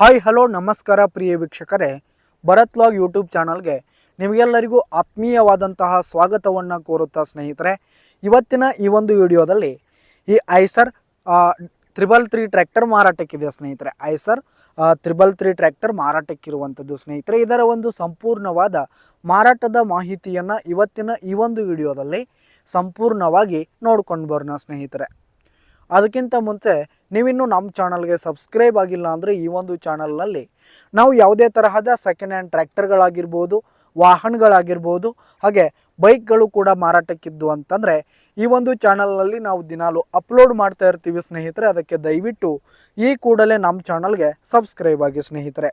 Hi hello ನಮಸ್ಕಾರ ಪ್ರಿಯ ವೀಕ್ಷಕರೇ. Bharat log YouTube ಚಾನಲ್ಗೆ ನಿಮಗೆಲ್ಲರಿಗೂ ಆತ್ಮೀಯವಾದಂತಹ ಸ್ವಾಗತವನ್ನು ಕೋರುತ್ತಾ ಸ್ನೇಹಿತರೆ. ಇವತ್ತಿನ ಈ ಒಂದು ವಿಡಿಯೋದಲ್ಲಿ ಈ ಐಸರ್ ತ್ರಿಬಲ್ ತ್ರೀ ಟ್ರ್ಯಾಕ್ಟರ್ ಮಾರಾಟಕ್ಕಿದೆ ಸ್ನೇಹಿತರೆ? ಐಸರ್ ತ್ರಿಬಲ್ ತ್ರೀ ಟ್ರ್ಯಾಕ್ಟರ್ ಮಾರಾಟಕ್ಕಿರುವಂಥದ್ದು ಸ್ನೇಹಿತರೆ. ಇದರ ಒಂದು ಸಂಪೂರ್ಣವಾದ ಮಾರಾಟದ ಮಾಹಿತಿಯನ್ನು ಇವತ್ತಿನ ಈ ಒಂದು ವಿಡಿಯೋದಲ್ಲಿ ಸಂಪೂರ್ಣವಾಗಿ ನೋಡ್ಕೊಂಡು ಬರೋಣ ಸ್ನೇಹಿತರೆ. ಅದಕ್ಕಿಂತ ಮುಂಚೆ ನೀವಿನ್ನೂ ನಮ್ಮ ಚಾನಲ್ಗೆ ಸಬ್ಸ್ಕ್ರೈಬ್ ಆಗಿಲ್ಲ ಅಂದರೆ ಈ ಒಂದು ಚಾನಲ್ನಲ್ಲಿ ನಾವು ಯಾವುದೇ ತರಹದ ಸೆಕೆಂಡ್ ಹ್ಯಾಂಡ್ ಟ್ರ್ಯಾಕ್ಟರ್ಗಳಾಗಿರ್ಬೋದು, ವಾಹನಗಳಾಗಿರ್ಬೋದು, ಹಾಗೆ ಬೈಕ್ಗಳು ಕೂಡ ಮಾರಾಟಕ್ಕಿದ್ದು ಅಂತಂದರೆ ಈ ಒಂದು ಚಾನಲ್ನಲ್ಲಿ ನಾವು ದಿನಾಲು ಅಪ್ಲೋಡ್ ಮಾಡ್ತಾ ಇರ್ತೀವಿ ಸ್ನೇಹಿತರೆ, ಅದಕ್ಕೆ ದಯವಿಟ್ಟು ಈ ಕೂಡಲೇ ನಮ್ಮ ಚಾನಲ್ಗೆ ಸಬ್ಸ್ಕ್ರೈಬ್ ಆಗಿ ಸ್ನೇಹಿತರೆ.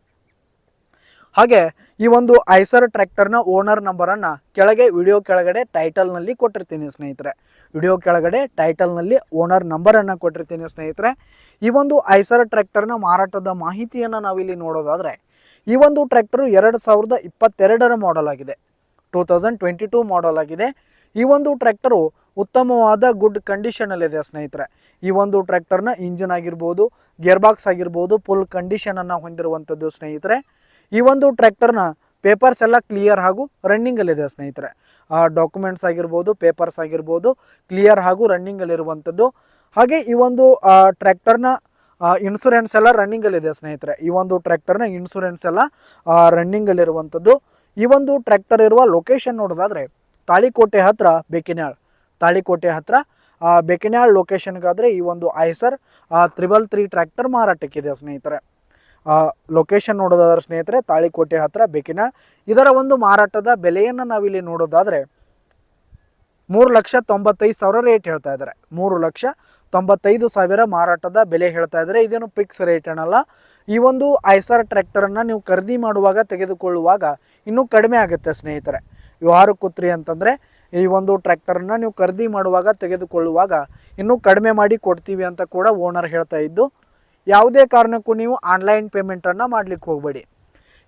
ಹಾಗೆ ಈ ಒಂದು ಐಸರ್ ಟ್ರ್ಯಾಕ್ಟರ್ನ ಓನರ್ ನಂಬರನ್ನು ಕೆಳಗೆ ವಿಡಿಯೋ ಕೆಳಗಡೆ ಟೈಟಲ್ನಲ್ಲಿ ಕೊಟ್ಟಿರ್ತೀನಿ ಸ್ನೇಹಿತರೆ. ವಿಡಿಯೋ ಕೆಳಗಡೆ ಟೈಟಲ್ನಲ್ಲಿ ಓನರ್ ನಂಬರನ್ನು ಕೊಟ್ಟಿರ್ತೀನಿ ಸ್ನೇಹಿತರೆ. ಈ ಒಂದು ಐಸರ್ ಟ್ರ್ಯಾಕ್ಟರ್ನ ಮಾರಾಟದ ಮಾಹಿತಿಯನ್ನು ನಾವಿಲ್ಲಿ ನೋಡೋದಾದರೆ, ಈ ಒಂದು ಟ್ರ್ಯಾಕ್ಟರ್ ಎರಡು ಸಾವಿರದ ಇಪ್ಪತ್ತೆರಡರ ಮಾಡೆಲ್ ಆಗಿದೆ, two thousand twenty two model ಆಗಿದೆ. ಈ ಒಂದು ಟ್ರ್ಯಾಕ್ಟರು ಉತ್ತಮವಾದ ಗುಡ್ ಕಂಡೀಷನಲ್ಲಿದೆ ಸ್ನೇಹಿತರೆ. ಈ ಒಂದು ಟ್ರ್ಯಾಕ್ಟರ್ನ ಇಂಜಿನ್ ಆಗಿರ್ಬೋದು, ಗೇರ್ಬಾಕ್ಸ್ ಆಗಿರ್ಬೋದು ಫುಲ್ ಕಂಡೀಷನನ್ನು ಹೊಂದಿರುವಂಥದ್ದು ಸ್ನೇಹಿತರೆ. ಈ ಒಂದು ಟ್ರ್ಯಾಕ್ಟರ್ನ ಪೇಪರ್ಸ್ ಎಲ್ಲ ಕ್ಲಿಯರ್ ಹಾಗೂ ರನ್ನಿಂಗಲ್ಲಿದೆ ಸ್ನೇಹಿತರೆ. ಡಾಕ್ಯುಮೆಂಟ್ಸ್ ಆಗಿರ್ಬೋದು ಪೇಪರ್ಸ್ ಆಗಿರ್ಬೋದು ಕ್ಲಿಯರ್ ಹಾಗೂ ರನ್ನಿಂಗಲ್ಲಿರುವಂಥದ್ದು. ಹಾಗೆ ಈ ಒಂದು ಟ್ರ್ಯಾಕ್ಟರ್ನ ಇನ್ಸೂರೆನ್ಸ್ ಎಲ್ಲ ರನ್ನಿಂಗಲ್ಲಿದೆ ಸ್ನೇಹಿತರೆ. ಈ ಒಂದು ಟ್ರ್ಯಾಕ್ಟರ್ನ ಇನ್ಸೂರೆನ್ಸ್ ಎಲ್ಲ ರನ್ನಿಂಗಲ್ಲಿರುವಂಥದ್ದು. ಈ ಒಂದು ಟ್ರ್ಯಾಕ್ಟರ್ ಇರುವ ಲೊಕೇಶನ್ ನೋಡೋದಾದರೆ ತಾಳಿಕೋಟೆ ಹತ್ರ ಬೇಕಿನ್ಯಾಳ್. ತಾಳಿಕೋಟೆ ಹತ್ರ ಆ, ಬೇಕಿನ್ಯಾಳ್ ಲೊಕೇಶನ್ಗಾದರೆ ಈ ಒಂದು ಐಸರ್ ತ್ರಿಬಲ್ ತ್ರೀ ಟ್ರ್ಯಾಕ್ಟರ್ ಮಾರಾಟಕ್ಕಿದೆ ಸ್ನೇಹಿತರೆ. ಲೊಕೇಶನ್ ನೋಡೋದಾದ್ರೆ ಸ್ನೇಹಿತರೆ, ತಾಳಿಕೋಟೆ ಹತ್ತಿರ ಬೇಕಿನ ಇದರ ಒಂದು ಮಾರಾಟದ ಬೆಲೆಯನ್ನು ನಾವಿಲ್ಲಿ ನೋಡೋದಾದರೆ ಮೂರು ಲಕ್ಷ ತೊಂಬತ್ತೈದು ಸಾವಿರ ರೇಟ್ ಹೇಳ್ತಾ ಇದ್ದಾರೆ. ಮೂರು ಲಕ್ಷ ತೊಂಬತ್ತೈದು ಸಾವಿರ ಮಾರಾಟದ ಬೆಲೆ ಹೇಳ್ತಾ ಇದ್ದಾರೆ. ಇದೇನು ಫಿಕ್ಸ್ ರೇಟ್ ಏನಲ್ಲ ಈ ಒಂದು ಐಸರ್ ಟ್ರ್ಯಾಕ್ಟರನ್ನು ನೀವು ಖರೀದಿ ಮಾಡುವಾಗ ತೆಗೆದುಕೊಳ್ಳುವಾಗ ಇನ್ನೂ ಕಡಿಮೆ ಆಗುತ್ತೆ ಸ್ನೇಹಿತರೆ. ವ್ಯವಹಾರ ಕೂತ್ರಿ ಅಂತಂದರೆ ಈ ಒಂದು ಟ್ರ್ಯಾಕ್ಟರನ್ನು ನೀವು ಖರೀದಿ ಮಾಡುವಾಗ ತೆಗೆದುಕೊಳ್ಳುವಾಗ ಇನ್ನೂ ಕಡಿಮೆ ಮಾಡಿ ಕೊಡ್ತೀವಿ ಅಂತ ಕೂಡ ಓನರ್ ಹೇಳ್ತಾ ಇದ್ದು ಯಾವುದೇ ಕಾರಣಕ್ಕೂ ನೀವು ಆನ್ಲೈನ್ ಪೇಮೆಂಟನ್ನು ಮಾಡಲಿಕ್ಕೆ ಹೋಗಬೇಡಿ.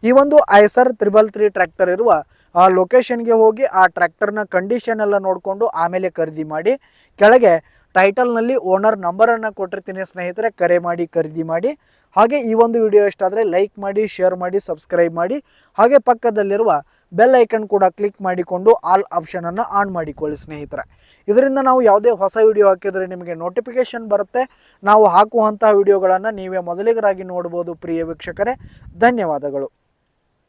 ಈ ಒಂದು ಐಸರ್ ತ್ರಿಬಲ್ ತ್ರೀ ಟ್ರ್ಯಾಕ್ಟರ್ ಇರುವ, ಆ ಲೊಕೇಶನ್ಗೆ ಹೋಗಿ ಆ ಟ್ರ್ಯಾಕ್ಟರ್ನ ಕಂಡೀಷನ್ ಎಲ್ಲ ನೋಡಿಕೊಂಡು ಆಮೇಲೆ ಖರೀದಿ ಮಾಡಿ, ಕೆಳಗೆ ಟೈಟಲ್ನಲ್ಲಿ ಓನರ್ ನಂಬರನ್ನು ಕೊಟ್ಟಿರ್ತೀನಿ ಸ್ನೇಹಿತರೆ, ಕರೆ ಮಾಡಿ, ಖರೀದಿ ಮಾಡಿ. ಹಾಗೆ ಈ ಒಂದು ವಿಡಿಯೋ ಇಷ್ಟ ಆದರೆ ಲೈಕ್ ಮಾಡಿ ಶೇರ್ ಮಾಡಿ ಸಬ್ಸ್ಕ್ರೈಬ್ ಮಾಡಿ. ಹಾಗೆ ಪಕ್ಕದಲ್ಲಿರುವ ಬೆಲ್ ಐಕನ್ ಕೂಡ ಕ್ಲಿಕ್ ಮಾಡಿಕೊಂಡು ಆಲ್ ಆಪ್ಷನನ್ನು ಆನ್ ಮಾಡಿಕೊಳ್ಳಿ ಸ್ನೇಹಿತರೆ. ಇದರಿಂದ ನಾವು ಯಾವುದೇ ಹೊಸ ವಿಡಿಯೋ ಹಾಕಿದರೆ ನಿಮಗೆ ನೋಟಿಫಿಕೇಷನ್ ಬರುತ್ತೆ. ನಾವು ಹಾಕುವಂತಹ ವಿಡಿಯೋಗಳನ್ನು ನೀವೇ ಮೊದಲಿಗರಾಗಿ ನೋಡ್ಬೋದು, ಪ್ರಿಯ ವೀಕ್ಷಕರೇ. ಧನ್ಯವಾದಗಳು.